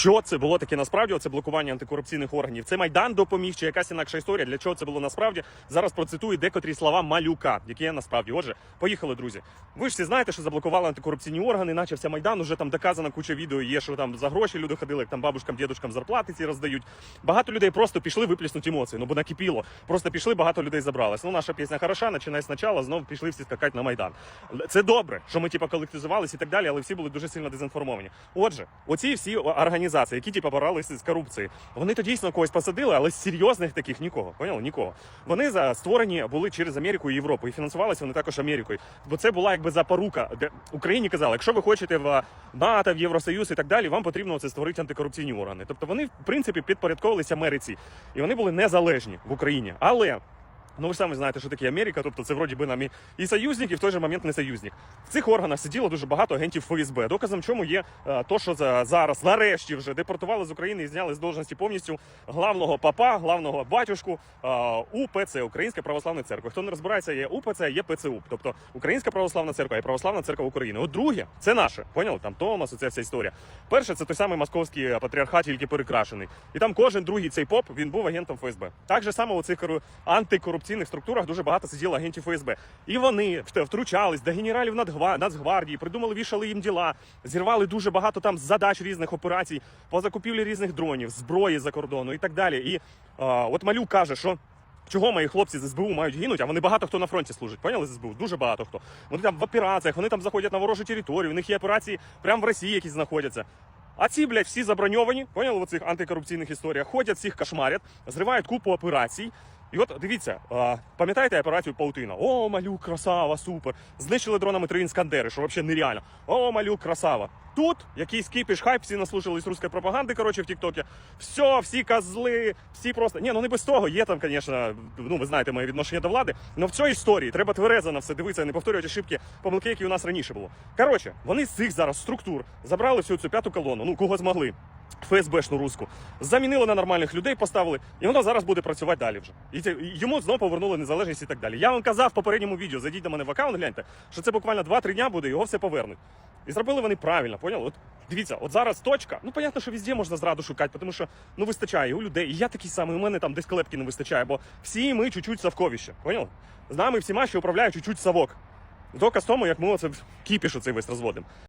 Що це було таке насправді? Це блокування антикорупційних органів. Це майдан допоміг, чи якась інакша історія. Для чого це було насправді? Зараз процитую декотрі слова малюка, які є насправді. Отже, поїхали, друзі. Ви ж всі знаєте, що заблокували антикорупційні органи, начався майдан. Уже там доказана куча відео є, що там за гроші люди ходили, як там бабушкам, дідушкам зарплати ці роздають. Багато людей просто пішли виплеснути емоції. Ну бо накипіло. Просто пішли, багато людей забралось. Ну, наша пісня хороша, починай спочатку, знову пішли всі скакати на майдан. Це добре, що ми типа колективізувалися і так далі, але всі були дуже сильно дезінформовані. Отже, оці всі організації, які типа боролися з корупцією, вони то дійсно когось посадили, але з серйозних таких нікого. Поняли? Нікого. Вони за створені були через Америку і Європу, і фінансувалися вони також Америкою. Бо це була якби запорука, де Україні казали, якщо ви хочете в НАТО, в Євросоюз і так далі, вам потрібно це створити антикорупційні органи. Тобто вони, в принципі, підпорядковувалися Америці, і вони були незалежні в Україні. Але Ну, ви ж самі знаєте, що таке Америка, тобто це вроді би нам і, союзник, і в той же момент не союзник. В цих органах сиділо дуже багато агентів ФСБ. Доказом чому є е, то, що за, зараз нарешті вже депортували з України і зняли з должності повністю главного папа, главного батюшку е, УПЦ, Українська православна церква. Хто не розбирається, є УПЦ, є ПЦУ, тобто Українська православна церква і православна церква України. От друге, це наше. Поняли? Там Томас, оця вся історія. Перше, це той самий московський патріархат, тільки перекрашений. І там кожен другий цей поп він був агентом ФСБ. Так же само у цих кору- антикорупційних структурах дуже багато сиділо агентів ФСБ. І вони втручались до генералів Нацгвардії, придумали, вішали їм діла, зірвали дуже багато там задач різних операцій по закупівлі різних дронів, зброї за кордону і так далі. І а, от Малюк каже, що. Чого мої хлопці з СБУ мають гинуть, а вони багато хто на фронті служить. Поняли з СБУ? Дуже багато хто. Вони там в операціях, вони там заходять на ворожу територію, у них є операції прямо в Росії, які знаходяться. А ці, блядь, всі заброньовані, поняли в цих антикорупційних історіях, ходять, всіх кошмарять, зривають купу операцій. І от дивіться, пам'ятаєте операцію Паутина? О, малюк, красава, супер. Знищили дронами три іскандери, що взагалі нереально. О, малюк, красава. Тут якийсь кіпіш, хайп, всі наслушались руської пропаганди, коротше, в Тіктокі. Все, всі козли, всі просто. Ні, ну не без того. Є там, звісно, ну ви знаєте моє відношення до влади. Але в цій історії треба тверезо на все дивитися, не повторювати ошибки, помилки, які у нас раніше було. Коротше, вони з цих зараз структур забрали всю цю п'яту колону, ну кого змогли. ФСБшну руську замінили на нормальних людей, поставили, і воно зараз буде працювати далі вже. І це- йому знову повернули незалежність і так далі. Я вам казав в попередньому відео, зайдіть до мене в аккаунт, гляньте, що це буквально 2-3 дня буде, його все повернуть. І зробили вони правильно, поняли? От дивіться, от зараз точка. Ну, понятно, що везде можна зраду шукати, тому що ну вистачає у людей. І я такий самий, у мене там десь клепки не вистачає, бо всі ми чуть-чуть совковіще. Поняли? З нами всіма ще управляє чуть-чуть совок. Доказ тому, як ми оце кіпіш оцей весь розводимо.